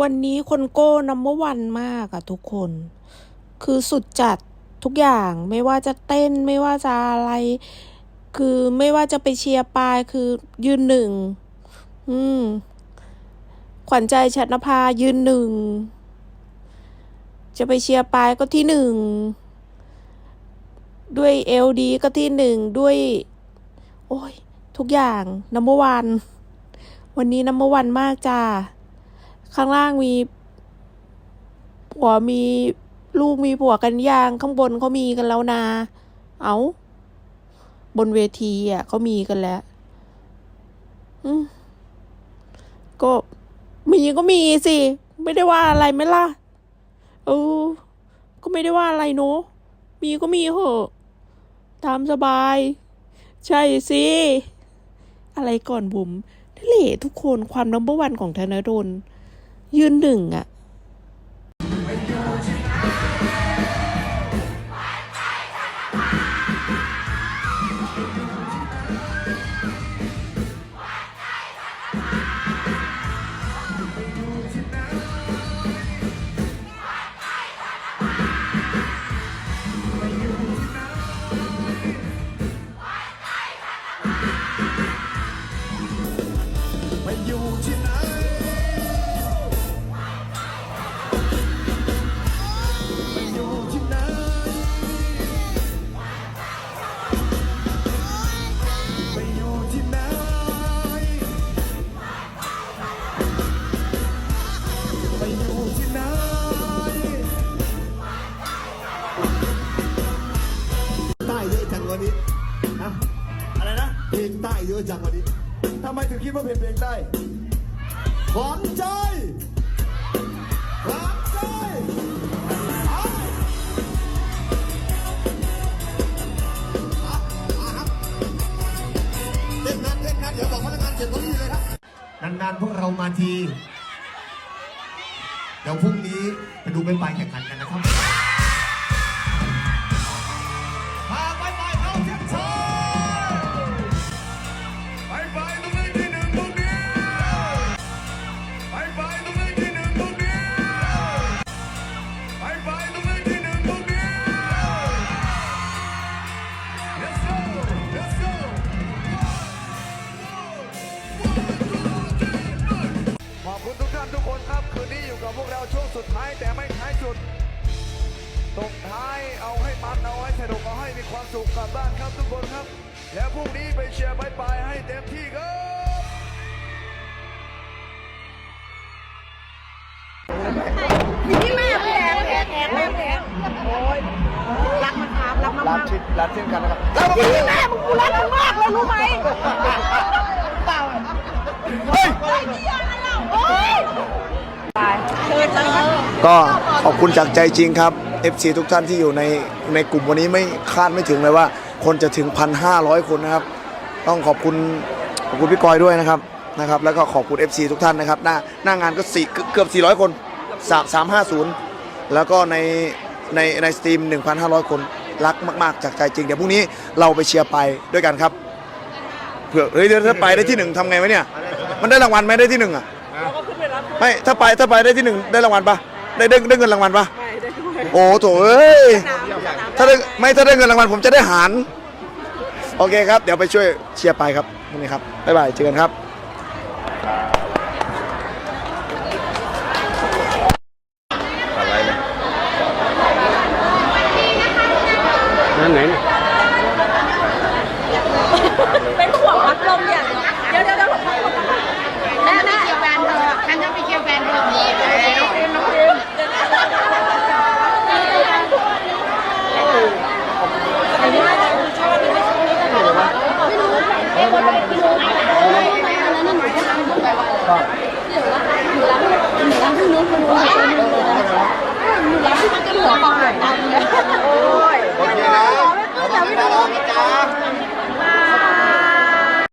วันนี้คนโก้นัมเบอร์วันมากอะทุกคน คือสุดจัดทุกอย่างไม่ว่าจะเต้นไม่ว่าจะอะไร คือไม่ว่าจะไปเชียร์ปายคือยืนหนึ่ง อืม ขวัญใจชัดนภายืนหนึ่ง จะไปเชียร์ปายก็ที่หนึ่ง ด้วยเอลดีก็ที่หนึ่งด้วย โอ้ย ทุกอย่างนัมเบอร์วัน วันนี้นัมเบอร์วันมากจ้า ข้างล่างมีผัวมีลูกมีผัวกันยังข้างบนเขามีกันแล้วนะเอาบนเวทีอะเขามีกันแล้วอืมก็มีก็มีสิ ไม่ได้ว่าอะไรไหมล่ะเออก็ไม่ได้ว่าอะไรเนอะมีก็มีเหอะตามสบาย ใช่สิ อะไรก่อนบุ๋มนั่นแหละทุกคนความนัมเบอร์วันของธนดล ยืนหนึ่งอะ เพลงใต้เยอะจังวันนี้ทำไมถึงคิดว่าเพลงเพลงใต้ขวัญใจขวัญใจเอาเอาเอาครับเล่นงานเล่นงานเดี๋ยวบอกพนักงานเก็บตัวนี้เลยครับ นานๆพวกเรามาที เดี๋ยวพรุ่งนี้ไปดูเป็นไปแข่งขันกันนะครับ กท่านทุกคนครับคืนนี้อยู่กับพวกเราช่วงสุดท้ายแต่ไม่ท้ายสุดตกท้ายเอาให้มันเอาให้สนุกเอาให้มีความสุขกลับบ้านครับทุกคนครับ แล้วพรุ่งนี้ไปเชียร์บายบายให้เต็ม ชิดรับเช่นกันนะครับนี่แม่มึงกูรักมึงมากเลยรู้ไหมเปล่าเฮ้ยโอ้ยเชิญเลยก็ขอบคุณจากใจจริงครับ FC ทุกท่านที่อยู่ในในกลุ่มวันนี้ไม่คาดไม่ถึงเลยว่า คนจะถึง 1,500 คนนะครับ ต้องขอบคุณขอบคุณพี่กอยด้วยนะครับนะครับ แล้วก็ขอบคุณ FC ทุกท่านนะครับ หน้าหน้างานก็สี่เกือบเกือบ400 คน 3 350 แล้วก็ในในในสตรีม 1,500 คน รักมากๆ จากใจจริง เดี๋ยวพรุ่งนี้เราไปเชียร์ไปด้วยกันครับเผื่อเฮ้ยเดี๋ยวถ้าไปได้ที่หนึ่งทำไงวะเนี่ย มันได้รางวัลไหมได้ที่หนึ่งอะไม่ถ้าไปถ้าไปได้ที่หนึ่งได้รางวัลปะได้ได้ได้เงินรางวัลปะโอ้โถเอ้ยถ้าได้ไม่ถ้าได้เงินรางวัลผมจะได้หารโอเคครับ เดี๋ยวไปช่วยเชียร์ไปครับนี่ครับบ๊ายบายเจอกันครับ เป็น